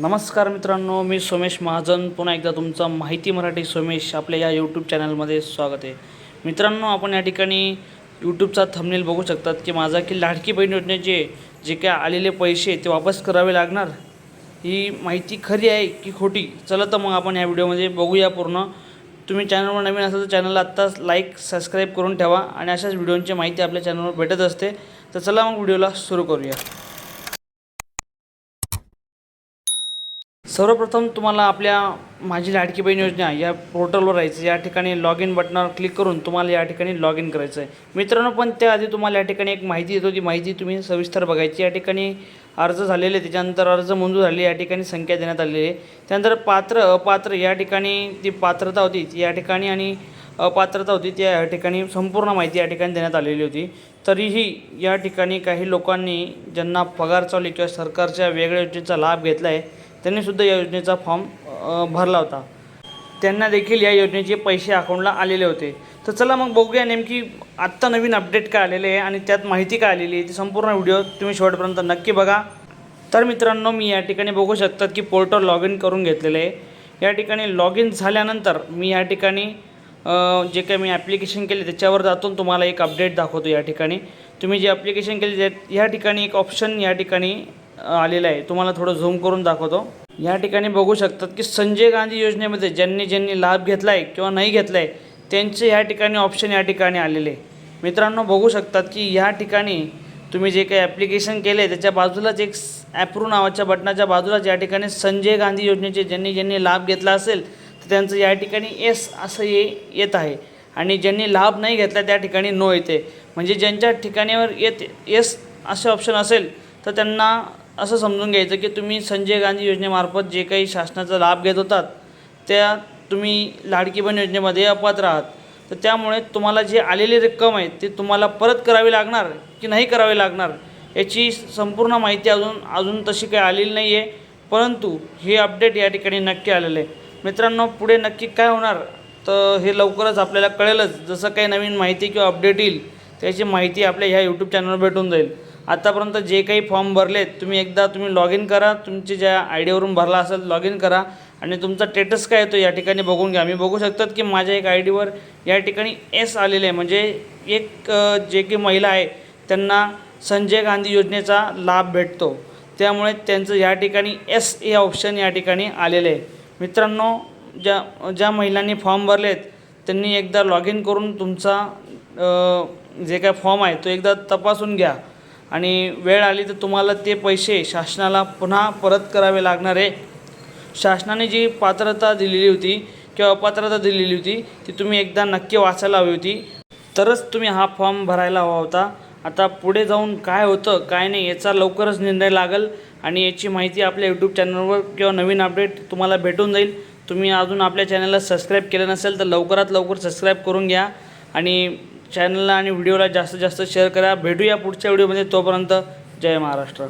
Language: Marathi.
नमस्कार मित्रांनो मी सोमेश महाजन. पुन्हा एकदा तुमचं माहिती मराठी सोमेश आपल्या या यूट्यूब चॅनलमध्ये स्वागत आहे. मित्रांनो आपण या ठिकाणी यूट्यूबचा थंबनेल बघू शकतात की माझा की लाडकी बहीण योजनेचे जे काय आलेले पैसे ते वापस करावे लागणार ही माहिती खरी आहे की खोटी? चला तर मग आपण या व्हिडिओमध्ये बघूया पूर्ण. तुम्ही चॅनलवर नवीन असाल तर चॅनलला आत्ताच लाईक सबस्क्राईब करून ठेवा आणि अशाच व्हिडिओंची माहिती आपल्या चॅनलवर भेटत असते. तर चला मग व्हिडिओला सुरू करूया. सर्वप्रथम तुम्हाला आपल्या माझी लाडकी बहीण योजना या पोर्टलवर राहायचं या ठिकाणी लॉग इन बटनावर क्लिक करून तुम्हाला या ठिकाणी लॉग इन करायचं आहे मित्रांनो पण त्याआधी तुम्हाला या ठिकाणी एक माहिती येतो ती माहिती तुम्ही सविस्तर बघायची या ठिकाणी अर्ज झालेले त्याच्यानंतर अर्ज मंजूर झाले या ठिकाणी संख्या देण्यात आलेली आहे त्यानंतर पात्र अपात्र या ठिकाणी जी पात्रता होती ती या ठिकाणी आणि अपात्रता होती त्या या ठिकाणी संपूर्ण माहिती या ठिकाणी देण्यात आलेली होती तरीही या ठिकाणी काही लोकांनी ज्यांना पगार चालू किंवा सरकारच्या वेगळ्या योजनेचा लाभ घेतला आहे त्यांनीसुद्धा या योजनेचा फॉर्म भरला होता. त्यांना देखील या योजनेचे पैसे अकाउंटला आलेले होते. तर चला मग बघूया नेमकी आत्ता नवीन अपडेट काय आलेले आहे आणि त्यात माहिती काय आलेली आहे ती संपूर्ण व्हिडिओ तुम्ही शेवटपर्यंत नक्की बघा. तर मित्रांनो मी या ठिकाणी बघू शकतात की पोर्टल लॉग इन करून घेतलेलं आहे. या ठिकाणी लॉग इन झाल्यानंतर मी या ठिकाणी जे काही मी ॲप्लिकेशन केले त्याच्यावर जातून तुम्हाला एक अपडेट दाखवतो या ठिकाणी. तुम्ही जे ॲप्लिकेशन केले त्या या ठिकाणी एक ऑप्शन या ठिकाणी आलेलं आहे. तुम्हाला थोडं झूम करून दाखवतो. या ठिकाणी बघू शकतात की संजय गांधी योजनेमध्ये ज्यांनी ज्यांनी लाभ घेतला आहे किंवा नाही घेतला आहे त्यांचे या ठिकाणी ऑप्शन या ठिकाणी आलेले आहे. मित्रांनो बघू शकतात की या ठिकाणी तुम्ही जे काही ॲप्लिकेशन केले त्याच्या बाजूलाच एक ॲप्रू नावाच्या बटनाच्या बाजूलाच या ठिकाणी संजय गांधी योजनेचे ज्यांनी ज्यांनी लाभ घेतला असेल तर त्यांचं या ठिकाणी एस असं ये येत आहे. आणि ज्यांनी लाभ नाही घेतला त्या ठिकाणी नो येते. म्हणजे ज्यांच्या ठिकाणीवर येत येस असे ऑप्शन असेल तर त्यांना असं समजून घ्यायचं की तुम्ही संजय गांधी योजनेमार्फत जे काही शासनाचा लाभ घेत होतात त्या तुम्ही लाडकी बहीण योजनेमध्ये अपात्र आहात तर त्यामुळे तुम्हाला जी आलेली रक्कम आहे ती तुम्हाला परत करावी लागणार की नाही करावी लागणार याची संपूर्ण माहिती अजून अजून तशी काही आलेली नाही आहे परंतु हे अपडेट या ठिकाणी नक्की आलेलं आहे. मित्रांनो पुढे नक्की काय होणार तर हे लवकरच आपल्याला कळेलच. जसं काही नवीन माहिती किंवा अपडेट येईल त्याची माहिती आपल्या ह्या यूट्यूब चॅनलवर भेटून जाईल. आत्तापर्यंत जे काही फॉर्म भरलेत तुम्ही एकदा तुम्ही लॉग इन करा तुमची ज्या आय डीवरून भरला असेल लॉग इन करा. आणि तुमचा स्टेटस काय येतो या ठिकाणी बघून घ्या. मी बघू शकतात की माझ्या एक आय डीवर या ठिकाणी एस आलेले आहे. म्हणजे एक जे काही महिला आहे त्यांना संजय गांधी योजनेचा लाभ भेटतो. त्यामुळे त्यांचं या ठिकाणी एस हे ऑप्शन या ठिकाणी आलेले आहे. मित्रांनो ज्या ज्या महिलांनी फॉर्म भरलेत त्यांनी एकदा लॉग इन करून तुमचा जे काय फॉर्म आहे तो एकदा तपासून घ्या. आणि वेळ आली तर तुम्हाला ते पैसे शासनाला पुन्हा परत करावे लागणार आहे. शासनाने जी पात्रता दिलेली होती किंवा अपात्रता दिलेली होती ती तुम्ही एकदा नक्की वाचायला हवी होती. तरच तुम्ही हा फॉर्म भरायला हवा होता. आता पुढे जाऊन काय होतं काय नाही याचा लवकरच निर्णय लागेल आणि याची माहिती आपल्या यूट्यूब चॅनलवर किंवा नवीन अपडेट तुम्हाला भेटून जाईल. तुम्ही अजून आपल्या चॅनलला सबस्क्राईब केलं नसेल तर लवकरात लवकर सबस्क्राईब करून घ्या. आणि चॅनलला आणि व्हिडिओला जास्तीत जास्त शेअर करा. भेटूया पुढच्या व्हिडिओमध्ये तोपर्यंत जय महाराष्ट्र.